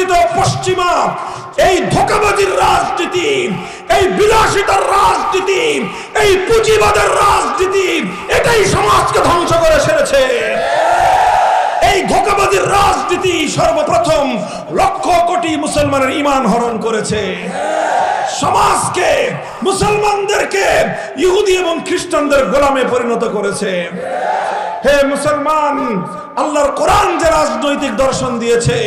পরিবর্তিত পশ্চিমা, এই ধোকাবাজির রাজনীতি, এই বিলাসিতার রাজনীতি, এই পুঁজিবাদের রাজনীতি, এটাই সমাজকে ধ্বংস করে সেরেছে। এই ধোকাবাজির রাজনীতি সর্বপ্রথম লক্ষ কোটি মুসলমানের ইমান হরণ করেছে। সমাজকে, মুসলমানদেরকে, ইহুদি এবং খ্রিস্টানদের গোলামে পরিণত করেছে। হে মুসলমান, আল্লাহর কোরআন যে রাজনৈতিক দর্শন দিয়েছে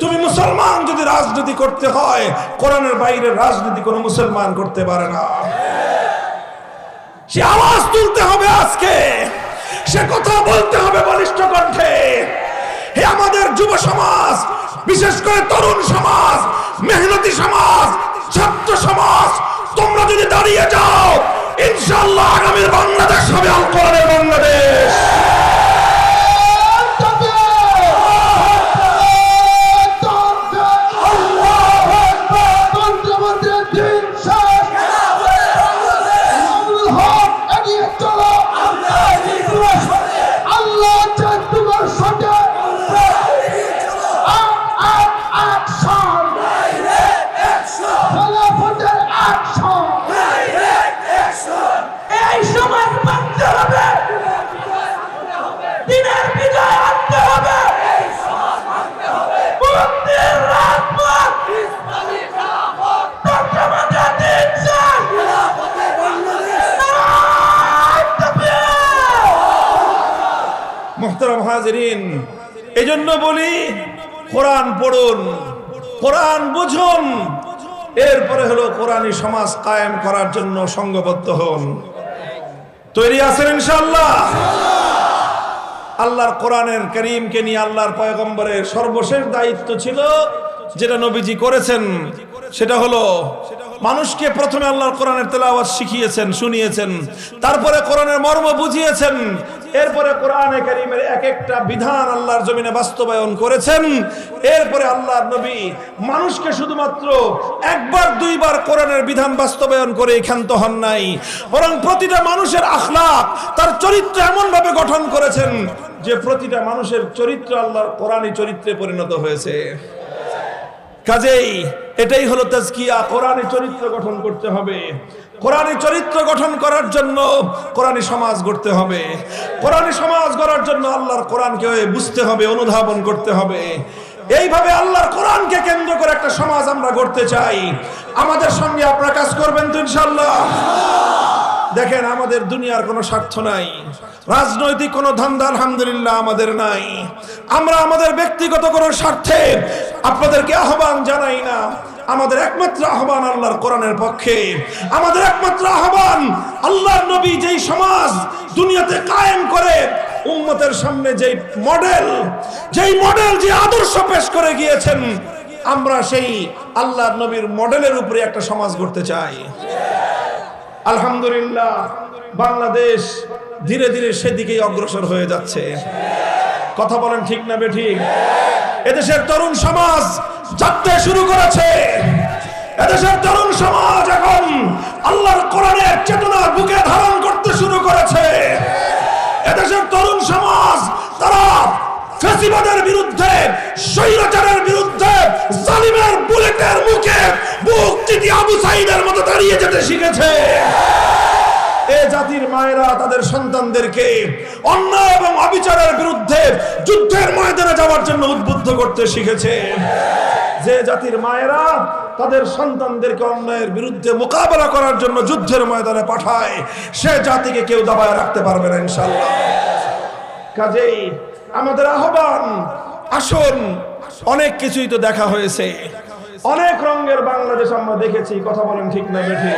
তুমি মুসলমান যদি রাজনীতি করতে হয়, কোরআনের বাইরে রাজনীতি কোনো মুসলমান করতে পারে না। সে আওয়াজ তুলতে হবে আজকে। সে কথা বলতে হবে বলিষ্ঠ কণ্ঠে। হে আমাদের যুব সমাজ, বিশেষ করে তরুণ সমাজ, মেহনতি সমাজ, ছাত্র সমাজ, তোমরা যদি দাঁড়িয়ে যাও, ইনশাআল্লাহ আগামীর বাংলাদেশ হবে আল হাজিরিন। এই জন্য বলি, কোরআন পড়ুন, কোরআন বুঝুন। এরপরে হলো কোরআনী সমাজ কায়েম করার জন্য সঙ্গবদ্ধ হন। তৈরি আছেন ইনশাআল্লাহ। আল্লাহর কোরআনের করিমকে নিয়ে আল্লাহর পয়গম্বরের সর্বশেষ দায়িত্ব ছিল, যেটা নবীজি করেছেন, সেটা হলো মানুষকে প্রথমে আল্লাহর কোরআনের তেলাওয়াত শিখিয়েছেন, শুনিয়েছেন, তারপরে কোরআনের মর্ম বুঝিয়েছেন, এরপরে কোরআনে কারিমের এক একটা বিধান আল্লাহর জমিনে বাস্তবায়ন করেছেন, এরপরে আল্লাহর নবী মানুষকে শুধুমাত্র একবার, দুইবার কোরআনের বিধান বাস্তবায়ন করে ক্ষান্ত হন নাই, বরং প্রতিটা মানুষের আখলাক তার চরিত্র এমন ভাবে গঠন করেছেন যে প্রতিটা মানুষের চরিত্র আল্লাহর কোরআনী চরিত্রে পরিণত হয়েছে। কাজেই এটাই হলো তাজকিয়া, কোরআনী চরিত্র গঠন করতে হবে। কোরআনী চরিত্র গঠন করার জন্য কোরআনী সমাজ গড়তে হবে। কোরআনী সমাজ গড়ার জন্য আল্লাহর কোরআনকে বুঝতে হবে, অনুধাবন করতে হবে। এইভাবে আল্লাহর কোরআনকে কেন্দ্র করে একটা সমাজ আমরা গড়তে চাই। আমাদের সঙ্গে আপনারা কাজ করবেন তো ইনশাল্লাহ দেখেন, আমাদের দুনিয়ার কোনো স্বার্থ নাই। রাজনৈতিক কোনো ধান্দা, আলহামদুলিল্লাহ, আমাদের নাই। আমরা আমাদের ব্যক্তিগত কোনো স্বার্থে আপনাদেরকে আহ্বান জানাই না। আমাদের একমাত্র আহ্বান আল্লাহর কোরআনের পক্ষে। আমাদের একমাত্র আহ্বান আল্লাহর নবী যেই সমাজ দুনিয়াতে কায়েম করে, উম্মতের সামনে যেই মডেল যেই মডেল যে আদর্শ পেশ করে গিয়েছেন, আমরা সেই আল্লাহর নবীর মডেলের উপরে একটা সমাজ গড়তে চাই। আলহামদুলিল্লাহ, বাংলাদেশ ধীরে ধীরে সেদিকেই অগ্রসর হয়ে যাচ্ছে। কথা বলেন ঠিক না বে ঠিক? এদেশের তরুণ সমাজ যাত্রা শুরু করেছে। এদেশের তরুণ সমাজ এখন আল্লাহর কোরআনের চেতনা বুকে ধারণ করতে শুরু করেছে। এদেশের তরুণ সমাজ ফেসিবাদের বিরুদ্ধে, স্বৈরাচারের বিরুদ্ধে, জালিমের বুলেটের মুখে চিতি আবু সাইদের মতো দাঁড়িয়ে যেতে শিখেছে। এ জাতির মায়েরা তাদের সন্তানদেরকে অন্যায় এবং অবিচারের বিরুদ্ধে যুদ্ধের ময়দানে যাওয়ার জন্য উদ্বুদ্ধ করতে শিখেছে। যে জাতির মায়েরা তাদের সন্তানদেরকে অন্যায়ের বিরুদ্ধে মোকাবেলা করার জন্য যুদ্ধের ময়দানে পাঠায়, সে জাতিকে কেউ দাবায় রাখতে পারবে না ইনশাল্লাহ কাজেই আমাদের আহ্বান। আসুন, অনেক কিছুই তো দেখা হয়েছে। অনেক রঙের বাংলাদেশ আমরা দেখেছি, কথা বলেন ঠিক না বেঠি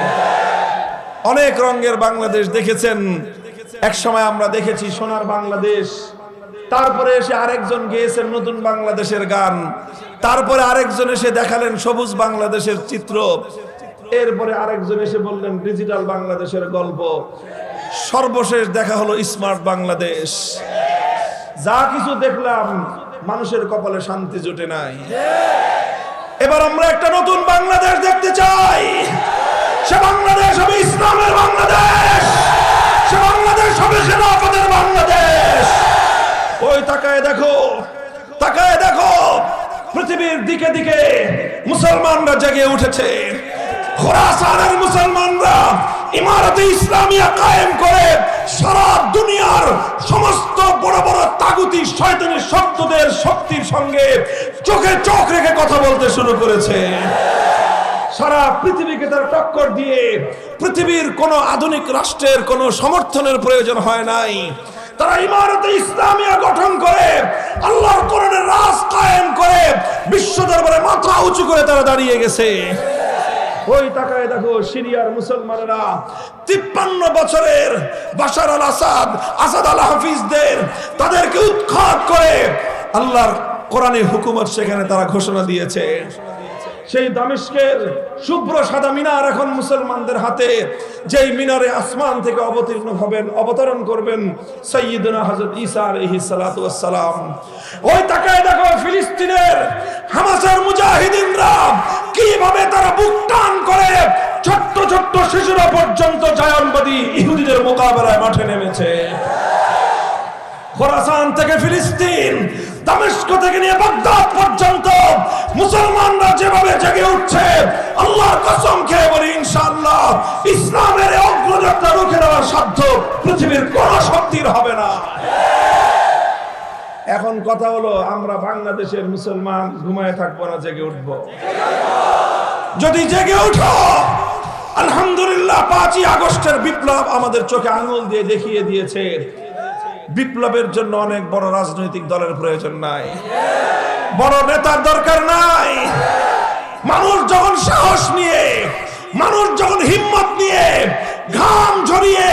অনেক রঙের বাংলাদেশ দেখেছেন। এক সময় আমরা দেখেছি সোনার বাংলাদেশ, তারপরে এসে আরেকজন গেয়েছেন নতুন বাংলাদেশের গান, তারপরে আরেকজন এসে দেখালেন সবুজ বাংলাদেশের চিত্র, এরপরে আরেকজন এসে বললেন ডিজিটাল বাংলাদেশের গল্প। সর্বশেষ দেখা হলো স্মার্ট বাংলাদেশ। যা কিছু দেখলাম, মানুষের কপালে শান্তি জোটে নাই। এবার আমরা একটা নতুন বাংলাদেশ দেখতে চাই। সে বাংলাদেশ হবে ইসলামের বাংলাদেশ। সে বাংলাদেশ হবে খেলাফতের বাংলাদেশ। ওই তাকায় দেখো তাকায় দেখো, পৃথিবীর দিকে দিকে মুসলমানরা জেগে উঠেছে। খোরাসানের মুসলমানরা ইমারতে ইসলামিয়া কায়েম করে সারা দুনিয়ার সমস্ত বড় বড় তাগুতি শয়তানি শব্দদের শক্তির সঙ্গে চোখে চোখ রেখে কথা বলতে শুরু করেছে। সারা পৃথিবীকে তারা টক্কর দিয়ে পৃথিবীর কোন আধুনিক রাষ্ট্রের কোন সমর্থনের প্রয়োজন হয় নাই। তারা ইমারতে ইসলামিয়া গঠন করে, আল্লাহর কোরআনের রাজ কায়েম করে, বিশ্ব দরবারে মাথা উঁচু করে তারা দাঁড়িয়ে গেছে। ওই তাকায় দেখো সিরিয়ার মুসলমানেরা। তিপ্পান্ন বছরের বাশার আল আসাদ আসাদ আল হাফিজদের তাদেরকে উৎখাত করে আল্লাহর কোরআনে হুকুমত সেখানে তারা ঘোষণা দিয়েছে। সেই দামেস্কের শুভ্র সাদা মিনার এখন মুসলমানদের হাতে, যেই মিনারে আসমান থেকে অবতীর্ণ হবেন, অবতরণ করবেন সৈয়দনা আলাইহিস সালাতু ওয়াস সালাম ওই তাকায় দেখো ফিলিস্তিনের হামাসের মুজাহিদিনরা কীভাবে তারা বুক টান করে ছোট্ট ছোট্ট শিশুরা পর্যন্ত জায়নবাদী ইহুদিদের মোকাবেলায় মাঠে নেমেছে। খোরাসান থেকে ফিলিস্তিন, দামেস্ক থেকে নিয়ে বাগদাদ পর্যন্ত মুসলমানরা যেভাবে জেগে উঠছে, আল্লাহর কসম খেয়ে বলি ইনশাআল্লাহ, ইসলামের অগ্রযাত্রা রুখে দেওয়ার সাধ্য পৃথিবীর কোন শক্তির হবে না। এখন কথা হলো, আমরা বাংলাদেশের মুসলমান ঘুমায় থাকব না, জেগে উঠবো। যদি জেগে উঠো, আলহামদুলিল্লাহ পাঁচই আগস্টের বিপ্লব আমাদের চোখে আঙুল দিয়ে দেখিয়ে দিয়েছে। বিপ্লবের জন্য অনেক বড় রাজনৈতিক দলের প্রয়োজন নাই। বড় নেতার দরকার নাই। মানুষ যখন সাহস নিয়ে, মানুষ যখন হিম্মত নিয়ে, ঘাম ঝরিয়ে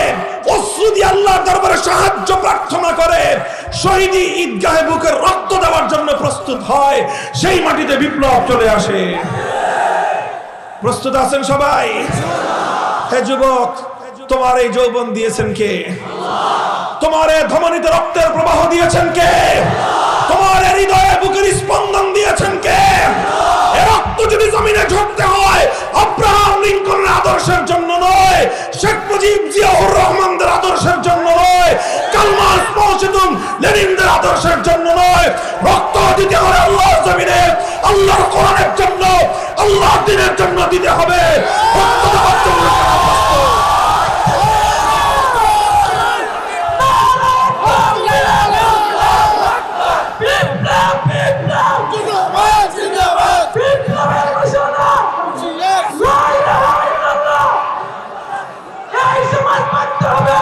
অশ্রু দিয়ে দরবারে সাহায্য প্রার্থনা করে, শহীদি ঈদগাহে বুকের রক্ত দেওয়ার জন্য প্রস্তুত হয়, সেই মাটিতে বিপ্লব চলে আসে। প্রস্তুত আছেন সবাই? হে যুবক, তোমার এই যৌবন দিয়েছেন কে? তোমার ধমনীতে রক্তের প্রবাহ দিয়েছেন কে? তোমার হৃদয়ে বুকের স্পন্দন দিয়েছেন কে? রক্ত যদি জমিনে ঝরতে হয়, আব্রাহাম লিঙ্কনের আদর্শের জন্য নয়, শেখ মুজিব জিয়াউর রহমানদের আদর্শের জন্য নয়, কালমাস মৌসুদুম লেনিনদের আদর্শের জন্য নয়, রক্ত দিতে হবে আল্লাহর জমিনে, আল্লাহর কোরআনের জন্য, আল্লাহর দিনের জন্য দিতে হবে। রক্ত দেওয়ার জন্য তারা প্রস্তুত। বিপ্লব বিপ্লব জিন্দাবাদ জিন্দাবাদ বিপ্লবের ঘোষণা লা ইলাহা ইল্লাল্লাহ এই সমাজ মানতে হবে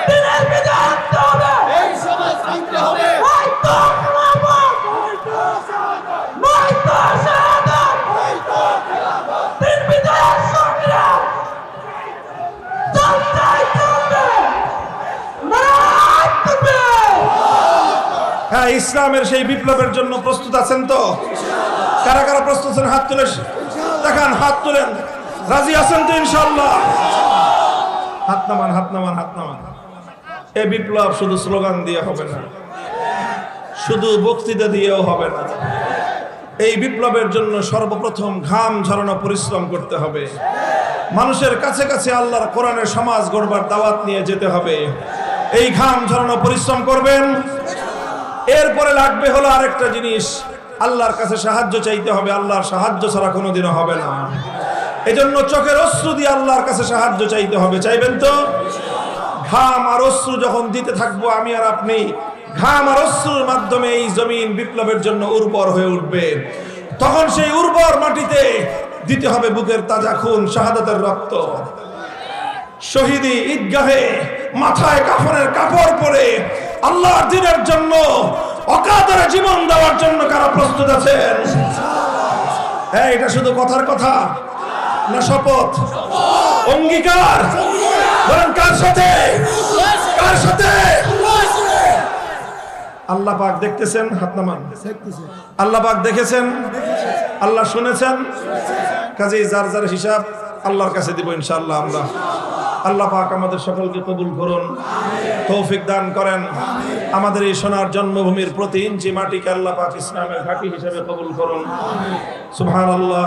দিনের বিজয় আনতে হবে এই সমাজ ভাঙতে হবে ওই তো খেলাফত নয় তো শাহাদাত দিন বিজয়ের সংগ্রাম চলতেই চলবে নারায়ণ তাকবীর হ্যাঁ ইসলামের সেই বিপ্লবের জন্য প্রস্তুত আছেন তো? কারা কারা প্রস্তুত আছেন? হাত তুলে দেখান, হাত তুলেন। রাজি আছেন তো ইনশাল্লাহ হাত নামান হাত নামান হাত নামান। এই বিপ্লব শুধু স্লোগান দিয়ে হবে না। শুধু বক্তৃতা দিয়েও হবে না। এই বিপ্লবের জন্য সর্বপ্রথম ঘাম ঝরানো পরিশ্রম করতে হবে। মানুষের কাছে কাছে আল্লাহর কোরআনের সমাজ গড়বার দাওয়াত নিয়ে যেতে হবে। এই ঘাম ঝরানো পরিশ্রম করবেন। এরপরে লাগবে হলো আরেকটা জিনিস। আল্লাহর কাছে সাহায্য চাইতে হবে, আল্লাহর সাহায্য ছাড়া কোনোদিনও হবে না। এজন্য চোখের অশ্রু দিয়ে আল্লাহর কাছে সাহায্য চাইতে হবে, চাইবেন তো? ঘাম আর অশ্রু যখন দিতে থাকব, আমি আর আপনি, ঘাম আর অশ্রুর মাধ্যমে এই জমিন বিপ্লবের জন্য উর্বর হয়ে উঠবে। তখন সেই উর্বর মাটিতে দিতে হবে বুকের তাজা খুন, শাহাদাতের রক্ত। শহীদি ঈদগাহে মাথায় কাফনের কাপড় পরে আল্লাহর দিনের জন্য, অকাতরে জীবন দেওয়ার জন্য কারা প্রস্তুত আছেন? হ্যাঁ এটা শুধু কথার কথা না, শপথ। অঙ্গীকার। কার সাথে? কার সাথে? আল্লাহ পাক দেখতেছেন, হাত নামান। আল্লাহ পাক দেখেছেন, আল্লাহ শুনেছেন। কাজেই যার যার হিসাব আল্লাহর কাছে দিব ইনশাআল্লাহ আমরা। আল্লাহ পাক আমাদের সকলকে কবুল করুন, তৌফিক দান করেন। আমাদের এই সোনার জন্মভূমির প্রতি ইঞ্চি মাটিকে আল্লাহ পাক ইসলামের ঘাঁটি হিসেবে কবুল করুন। সুবহানাল্লাহ।